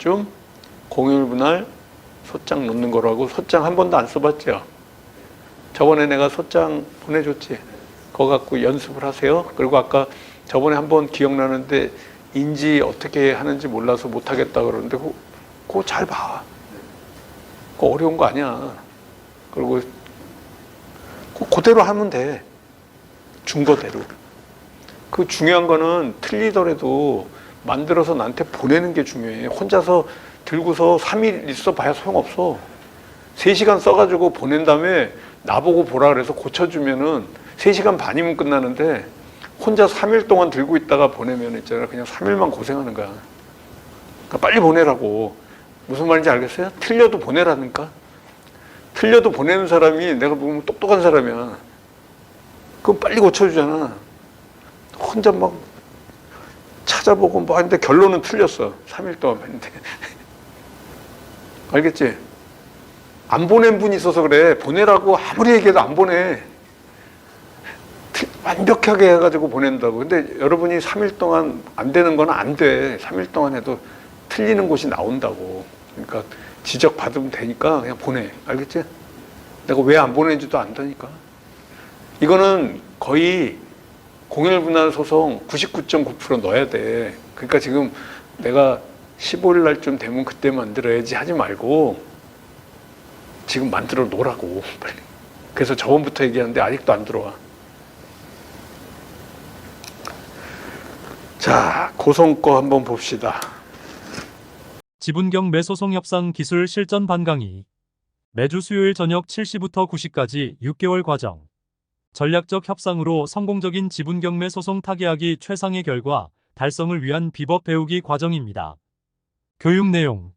때쯤 공휴일 분할 소장 놓는 거라고 소장 한 번도 안 써봤죠. 저번에 내가 소장 보내줬지. 그거 갖고 연습을 하세요. 그리고 아까 저번에 한 번 기억나는데 인지 어떻게 하는지 몰라서 못하겠다 그러는데 그거, 잘 봐. 그거 어려운 거 아니야. 그리고 그- 그대로 하면 돼. 준 거대로. 그 중요한 거는 틀리더라도 만들어서 나한테 보내는 게 중요해. 혼자서 들고서 3일 있어 봐야 소용없어. 3시간 써가지고 보낸 다음에 나보고 보라 그래서 고쳐주면은 3시간 반이면 끝나는데 혼자 3일 동안 들고 있다가 보내면 있잖아. 그냥 3일만 고생하는 거야. 그러니까 빨리 보내라고. 무슨 말인지 알겠어요? 틀려도 보내라니까. 틀려도 보내는 사람이 내가 보면 똑똑한 사람이야. 그럼 빨리 고쳐주잖아. 혼자 막 찾아보고 뭐 하는데 결론은 틀렸어. 3일 동안 했는데. 알겠지? 안 보낸 분이 있어서 그래. 보내라고 아무리 얘기해도 안 보내. 틀- 완벽하게 해가지고 보낸다고. 근데 여러분이 3일 동안 안 되는 건 안 돼. 3일 동안 해도 틀리는 곳이 나온다고. 그러니까 지적 받으면 되니까 그냥 보내. 알겠지? 내가 왜 안 보내는지도 안다니까. 이거는 거의 공열 분할 소송 99.9% 넣어야 돼. 그러니까 지금 내가 15일 날쯤 되면 그때 만들어야지 하지 말고 지금 만들어 놓으라고 빨리. 그래서 저번부터 얘기하는데 아직도 안 들어와. 자, 고성 거 한번 봅시다. 지분경 매소송 협상 기술 실전 반강의. 매주 수요일 저녁 7시부터 9시까지 6개월 과정. 전략적 협상으로 성공적인 지분 경매 소송 타개하기 최상의 결과 달성을 위한 비법 배우기 과정입니다. 교육 내용.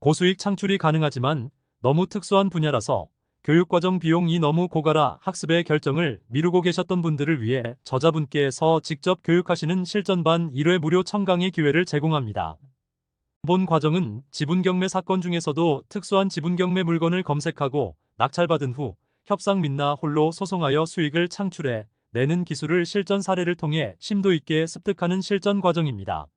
고수익 창출이 가능하지만 너무 특수한 분야라서 교육과정 비용이 너무 고가라 학습의 결정을 미루고 계셨던 분들을 위해 저자분께서 직접 교육하시는 실전반 1회 무료 청강의 기회를 제공합니다. 본 과정은 지분경매 사건 중에서도 특수한 지분경매 물건을 검색하고 낙찰받은 후 협상 및나 홀로 소송하여 수익을 창출해 내는 기술을 실전 사례를 통해 심도 있게 습득하는 실전 과정입니다.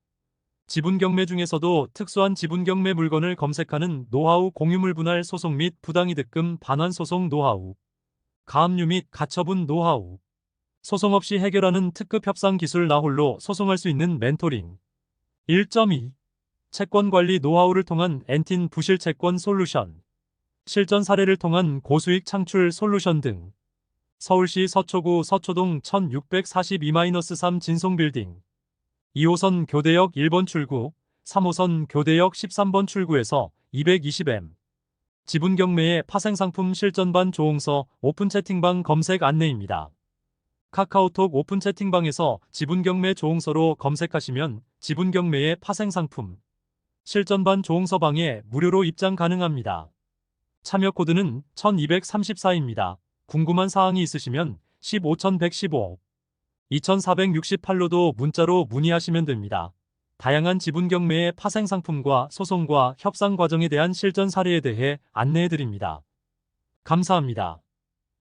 지분 경매 중에서도 특수한 지분 경매 물건을 검색하는 노하우 공유물 분할 소송 및 부당이득금 반환 소송 노하우, 가압류 및 가처분 노하우, 소송 없이 해결하는 특급 협상 기술 나홀로 소송할 수 있는 멘토링. 1.2 채권 관리 노하우를 통한 엔틴 부실 채권 솔루션, 실전 사례를 통한 고수익 창출 솔루션 등 서울시 서초구 서초동 1642-3 진송빌딩 2호선 교대역 1번 출구, 3호선 교대역 13번 출구에서 220M 지분 경매의 파생상품 실전반 조홍서 오픈 채팅방 검색 안내입니다. 카카오톡 오픈 채팅방에서 지분 경매 조홍서로 검색하시면 지분 경매의 파생상품 실전반 조홍서방에 무료로 입장 가능합니다. 참여 코드는 1234입니다. 궁금한 사항이 있으시면 15115, 2468로도 문자로 문의하시면 됩니다. 다양한 지분 경매의 파생 상품과 소송과 협상 과정에 대한 실전 사례에 대해 안내해 드립니다. 감사합니다.